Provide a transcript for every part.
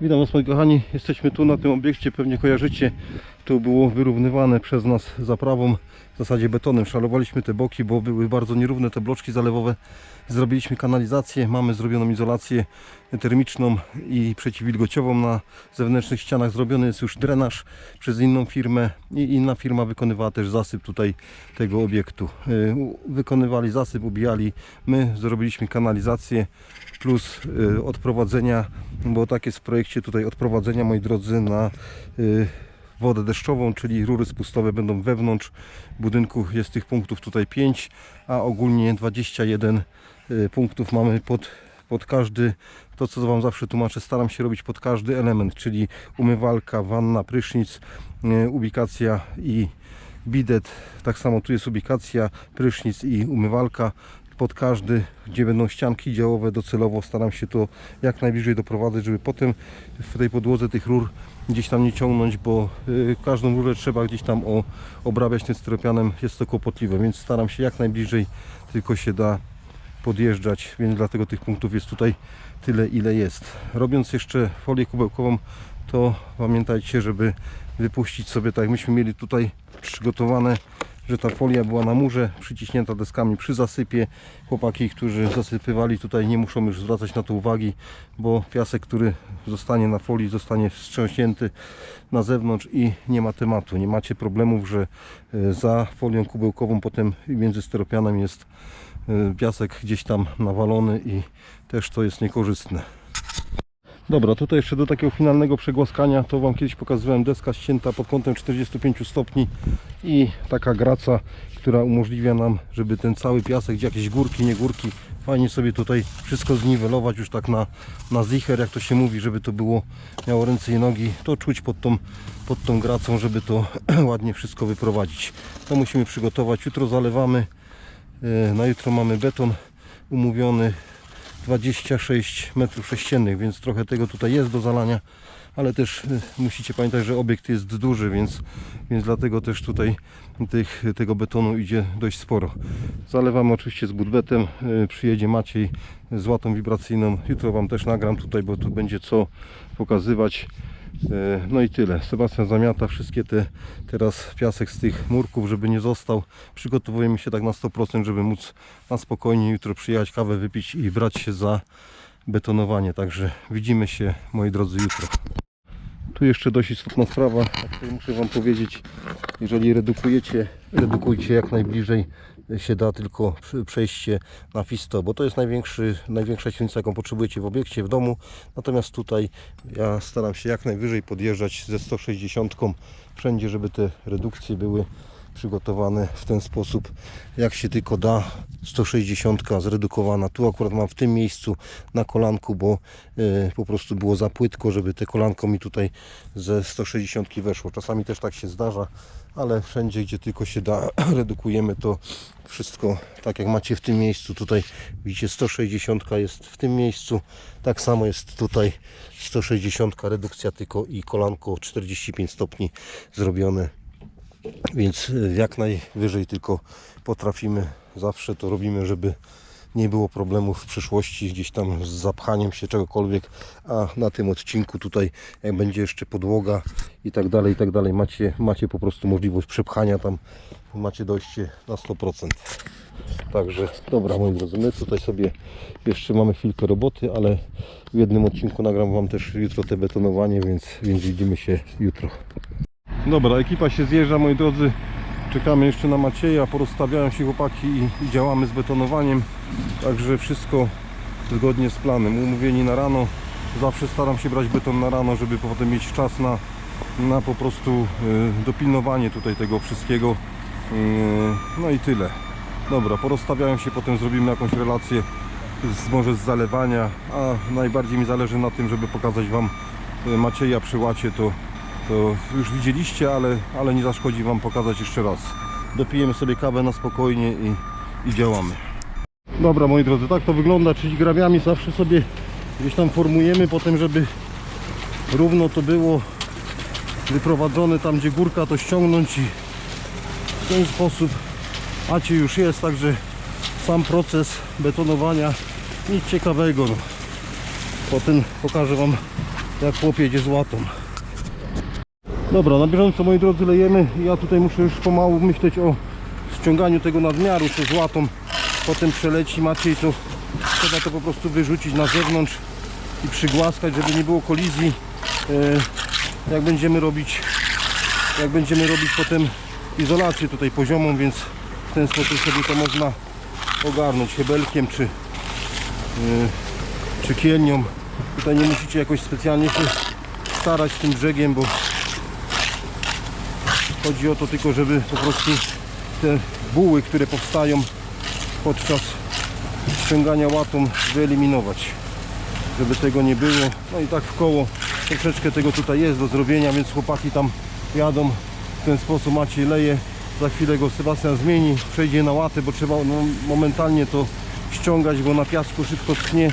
Witam Was moi kochani, jesteśmy tu na tym obiekcie, pewnie kojarzycie, to było wyrównywane przez nas zaprawą, w zasadzie betonem, szalowaliśmy te boki, bo były bardzo nierówne. Te bloczki zalewowe, zrobiliśmy kanalizację, mamy zrobioną izolację termiczną i przeciwwilgociową na zewnętrznych ścianach, zrobiony jest już drenaż przez inną firmę i inna firma wykonywała też zasyp tutaj tego obiektu. U- Wykonywali zasyp, ubijali, my zrobiliśmy kanalizację, plus y, odprowadzenia, bo tak jest w projekcie tutaj odprowadzenia, moi drodzy, na y, wodę deszczową, czyli rury spustowe będą wewnątrz budynku. Jest tych punktów tutaj 5, a ogólnie 21 y, punktów mamy pod, pod każdy, to co Wam zawsze tłumaczę, staram się robić pod każdy element, czyli umywalka, wanna, prysznic, y, ubikacja i bidet. Tak samo tu jest ubikacja, prysznic i umywalka pod każdy, gdzie będą ścianki działowe docelowo staram się to jak najbliżej doprowadzać, żeby potem w tej podłodze tych rur gdzieś tam nie ciągnąć, bo y, każdą rurę trzeba gdzieś tam o, obrabiać tym styropianem, jest to kłopotliwe, więc staram się jak najbliżej tylko się da podjeżdżać, więc dlatego tych punktów jest tutaj tyle ile jest. Robiąc jeszcze folię kubełkową, to pamiętajcie, żeby wypuścić sobie tak myśmy mieli tutaj przygotowane że ta folia była na murze, przyciśnięta deskami przy zasypie. Chłopaki, którzy zasypywali tutaj nie muszą już zwracać na to uwagi, bo piasek, który zostanie na folii zostanie wstrząśnięty na zewnątrz i nie ma tematu. Nie macie problemów, że e, za folią kubełkową potem między styropianem jest e, piasek gdzieś tam nawalony i też to jest niekorzystne. Dobra, tutaj jeszcze do takiego finalnego przegłaskania, to Wam kiedyś pokazywałem deska ścięta pod kątem 45 stopni i taka graca, która umożliwia nam, żeby ten cały piasek, gdzie jakieś górki, nie górki, fajnie sobie tutaj wszystko zniwelować już tak na, na zicher, jak to się mówi, żeby to było, miało ręce i nogi, to czuć pod tą, pod tą gracą, żeby to ładnie wszystko wyprowadzić. To musimy przygotować, jutro zalewamy, E, na jutro mamy beton umówiony 26 metrów sześciennych, więc trochę tego tutaj jest do zalania, ale też y, musicie pamiętać, że obiekt jest duży, więc, więc dlatego też tutaj tych, tego betonu idzie dość sporo. Zalewamy oczywiście z budbetem, y, przyjedzie Maciej z łatą wibracyjną, jutro Wam też nagram tutaj, bo tu będzie co pokazywać. E, No i tyle. Sebastian zamiata wszystkie te teraz piasek z tych murków, żeby nie został. Przygotowujemy się tak na 100%, żeby móc na spokojnie jutro przyjechać, kawę wypić i brać się za betonowanie. Także widzimy się, moi drodzy, jutro. Tu jeszcze dość istotna sprawa, o której muszę Wam powiedzieć. Jeżeli redukujecie, redukujcie jak najbliżej się da tylko przejście na Fisto, bo to jest największy, największa średnica, jaką potrzebujecie w obiekcie, w domu. Natomiast tutaj ja staram się jak najwyżej podjeżdżać ze 160 wszędzie, żeby te redukcje były przygotowane w ten sposób, jak się tylko da. 160 zredukowana. Tu akurat mam w tym miejscu na kolanku, bo e, po prostu było za płytko, żeby te kolanko mi tutaj ze 160 weszło. Czasami też tak się zdarza, ale wszędzie, gdzie tylko się da, redukujemy to wszystko tak jak macie w tym miejscu. Tutaj widzicie 160 jest w tym miejscu. Tak samo jest tutaj 160 redukcja tylko i kolanko 45 stopni zrobione. Więc y, jak najwyżej tylko potrafimy, zawsze to robimy, żeby nie było problemów w przyszłości gdzieś tam z zapchaniem się czegokolwiek, a na tym odcinku tutaj jak będzie jeszcze podłoga i tak dalej, i tak dalej, macie, macie po prostu możliwość przepchania tam, macie dojście na 100%. Także dobra moi drodzy, my tutaj sobie jeszcze mamy chwilkę roboty, ale w jednym odcinku nagram Wam też jutro te betonowanie, więc, więc widzimy się jutro. Dobra, ekipa się zjeżdża, moi drodzy. Czekamy jeszcze na Macieja, porozstawiają się chłopaki i, działamy z betonowaniem. Także wszystko zgodnie z planem. Umówieni na rano. Zawsze staram się brać beton na rano, żeby potem mieć czas na, na po prostu y, dopilnowanie tutaj tego wszystkiego. Y, no i tyle. Dobra, porozstawiają się, potem zrobimy jakąś relację z, może z zalewania, a najbardziej mi zależy na tym, żeby pokazać Wam y, Macieja przy łacie, to to już widzieliście, ale, ale nie zaszkodzi Wam pokazać jeszcze raz. Dopijemy sobie kawę na spokojnie i, i działamy. Dobra moi drodzy, tak to wygląda, czyli grabiami zawsze sobie gdzieś tam formujemy potem, żeby równo to było wyprowadzone tam gdzie górka to ściągnąć i w ten sposób macie już jest, także sam proces betonowania nic ciekawego no. potem pokażę Wam jak chłop jedzie z łatą. Dobra, na bieżąco moi drodzy lejemy. Ja tutaj muszę już pomału myśleć o ściąganiu tego nadmiaru, co z łatą potem przeleci Maciej, to trzeba to po prostu wyrzucić na zewnątrz i przygłaskać, żeby nie było kolizji. E, Jak będziemy robić, jak będziemy robić potem izolację tutaj poziomą, więc w ten sposób sobie to można ogarnąć hebelkiem czy, e, czy kielnią. Tutaj nie musicie jakoś specjalnie się starać z tym brzegiem, bo chodzi o to tylko, żeby po prostu te buły, które powstają podczas ściągania łatą wyeliminować żeby tego nie było. No i tak w koło troszeczkę tego tutaj jest do zrobienia więc chłopaki tam jadą. W ten sposób Maciej leje. Za chwilę go Sebastian zmieni przejdzie na łatę bo trzeba no, momentalnie to ściągać bo na piasku szybko schnie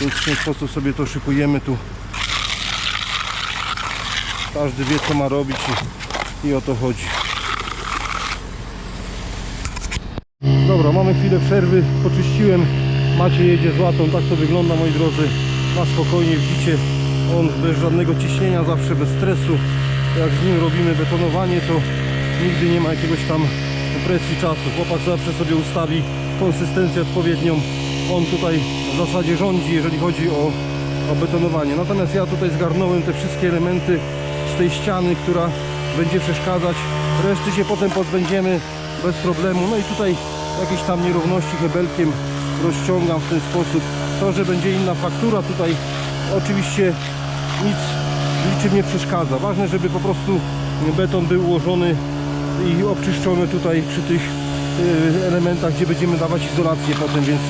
więc w ten sposób sobie to szykujemy tu. Każdy wie co ma robić i, o to chodzi Dobra, mamy chwilę przerwy, poczyściłem. Macie jedzie z łatą, tak to wygląda moi drodzy. Na spokojnie widzicie, on bez żadnego ciśnienia, zawsze bez stresu. Jak z nim robimy betonowanie, to nigdy nie ma jakiegoś tam presji czasu. Chłopak zawsze sobie ustawi konsystencję odpowiednią. On tutaj w zasadzie rządzi, jeżeli chodzi o, o betonowanie. Natomiast ja tutaj zgarnąłem te wszystkie elementy z tej ściany, która będzie przeszkadzać. Reszty się potem pozbędziemy bez problemu. No i tutaj jakieś tam nierówności hebelkiem rozciągam w ten sposób. To, że będzie inna faktura tutaj oczywiście nic niczym nie przeszkadza. Ważne, żeby po prostu beton był ułożony i obczyszczony tutaj przy tych y, elementach, gdzie będziemy dawać izolację potem, więc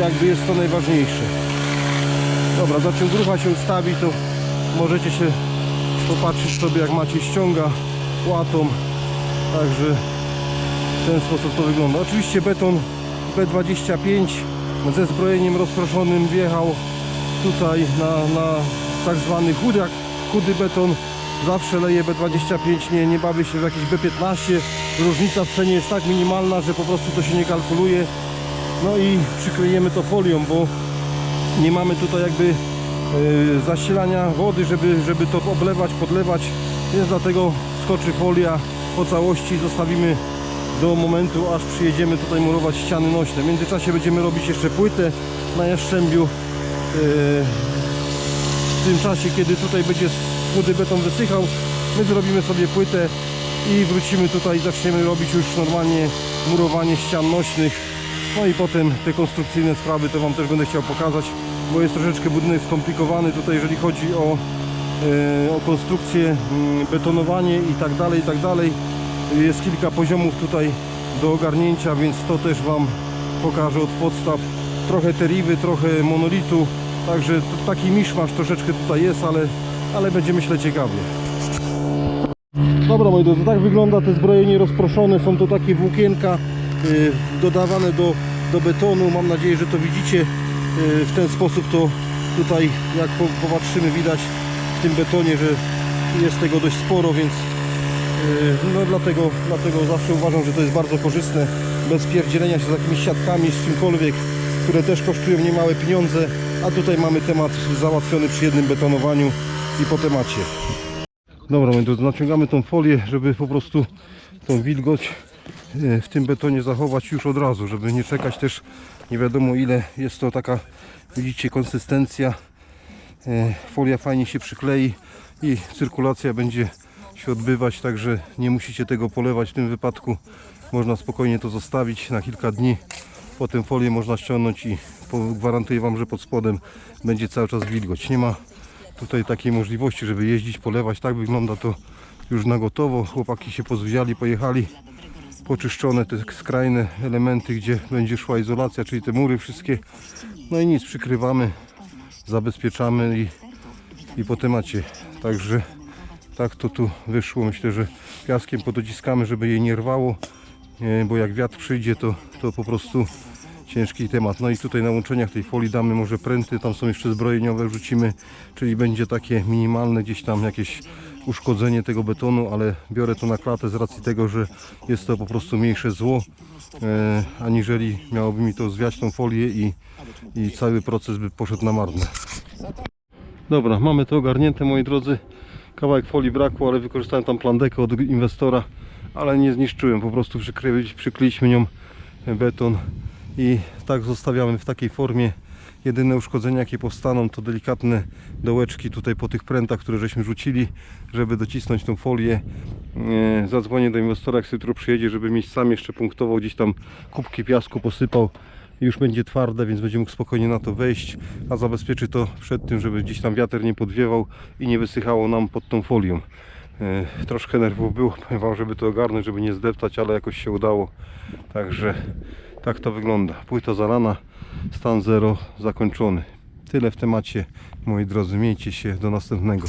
jakby jest to najważniejsze. Dobra, za grucha się ustawi, to możecie się popatrzeć sobie jak macie ściąga łatą. Także w ten sposób to wygląda. Oczywiście beton B25 ze zbrojeniem rozproszonym wjechał tutaj na, na tak zwany chudak, chudy beton. Zawsze leje B25, nie, nie bawię się w jakiś B15. Różnica w cenie jest tak minimalna, że po prostu to się nie kalkuluje. No i przykryjemy to folią, bo nie mamy tutaj jakby zasilania wody, żeby, żeby to oblewać, podlewać, więc dlatego skoczy folia po całości, zostawimy do momentu, aż przyjedziemy tutaj murować ściany nośne. W międzyczasie będziemy robić jeszcze płytę na jaszczębiu. Yy, W tym czasie, kiedy tutaj będzie chudy beton wysychał, my zrobimy sobie płytę i wrócimy tutaj, zaczniemy robić już normalnie murowanie ścian nośnych. No i potem te konstrukcyjne sprawy to Wam też będę chciał pokazać, bo jest troszeczkę budynek skomplikowany tutaj, jeżeli chodzi o, e, o konstrukcję, mm, betonowanie i tak dalej, i tak dalej. Jest kilka poziomów tutaj do ogarnięcia, więc to też Wam pokażę od podstaw. Trochę teriwy, trochę monolitu, także taki miszmasz troszeczkę tutaj jest, ale, ale będzie myślę ciekawie. Dobra moi drodzy, tak wygląda te zbrojenie rozproszone, są to takie włókienka y, dodawane do, do betonu, mam nadzieję, że to widzicie w ten sposób to tutaj jak po- popatrzymy widać w tym betonie, że jest tego dość sporo, więc y, no dlatego, dlatego zawsze uważam, że to jest bardzo korzystne bez pierdzielenia się z jakimiś siatkami, z czymkolwiek, które też kosztują niemałe pieniądze, a tutaj mamy temat załatwiony przy jednym betonowaniu i po temacie. Dobra, drodzy, naciągamy tą folię, żeby po prostu tą wilgoć e, w tym betonie zachować już od razu, żeby nie czekać też nie wiadomo ile. Jest to taka, widzicie, konsystencja. E, Folia fajnie się przyklei i cyrkulacja będzie się odbywać, także nie musicie tego polewać w tym wypadku. Można spokojnie to zostawić na kilka dni. Potem folię można ściągnąć i gwarantuję Wam, że pod spodem będzie cały czas wilgoć. Nie ma tutaj takiej możliwości, żeby jeździć, polewać. Tak wygląda to już na gotowo. Chłopaki się pozwiali, pojechali. Poczyszczone te skrajne elementy, gdzie będzie szła izolacja, czyli te mury wszystkie. No i nic, przykrywamy, zabezpieczamy i, i po temacie. Także tak to tu wyszło. Myślę, że piaskiem podociskamy, żeby jej nie rwało, e, bo jak wiatr przyjdzie, to, to po prostu ciężki temat. No i tutaj na łączeniach tej folii damy może pręty, tam są jeszcze zbrojeniowe, wrzucimy, czyli będzie takie minimalne gdzieś tam jakieś uszkodzenie tego betonu, ale biorę to na klatę z racji tego, że jest to po prostu mniejsze zło, e, aniżeli miałoby mi to zwiać tą folię i, i cały proces by poszedł na marne. Dobra, mamy to ogarnięte moi drodzy. Kawałek folii brakło, ale wykorzystałem tam plandekę od inwestora, ale nie zniszczyłem, po prostu przykry, przykryliśmy nią beton i tak zostawiamy w takiej formie. Jedyne uszkodzenia jakie powstaną to delikatne dołeczki tutaj po tych prętach, które żeśmy rzucili, żeby docisnąć tą folię. E, Zadzwonię do inwestora, jak jutro przyjedzie, żeby mieć sam jeszcze punktował, gdzieś tam kubki piasku posypał już będzie twarde, więc będzie mógł spokojnie na to wejść, a zabezpieczy to przed tym, żeby gdzieś tam wiatr nie podwiewał i nie wysychało nam pod tą folią. E, Troszkę nerwów było, powiem wam, żeby to ogarnąć, żeby nie zdeptać, ale jakoś się udało. Także tak to wygląda. Płyta zalana, stan zero zakończony. Tyle w temacie, moi drodzy. Miejcie się do następnego.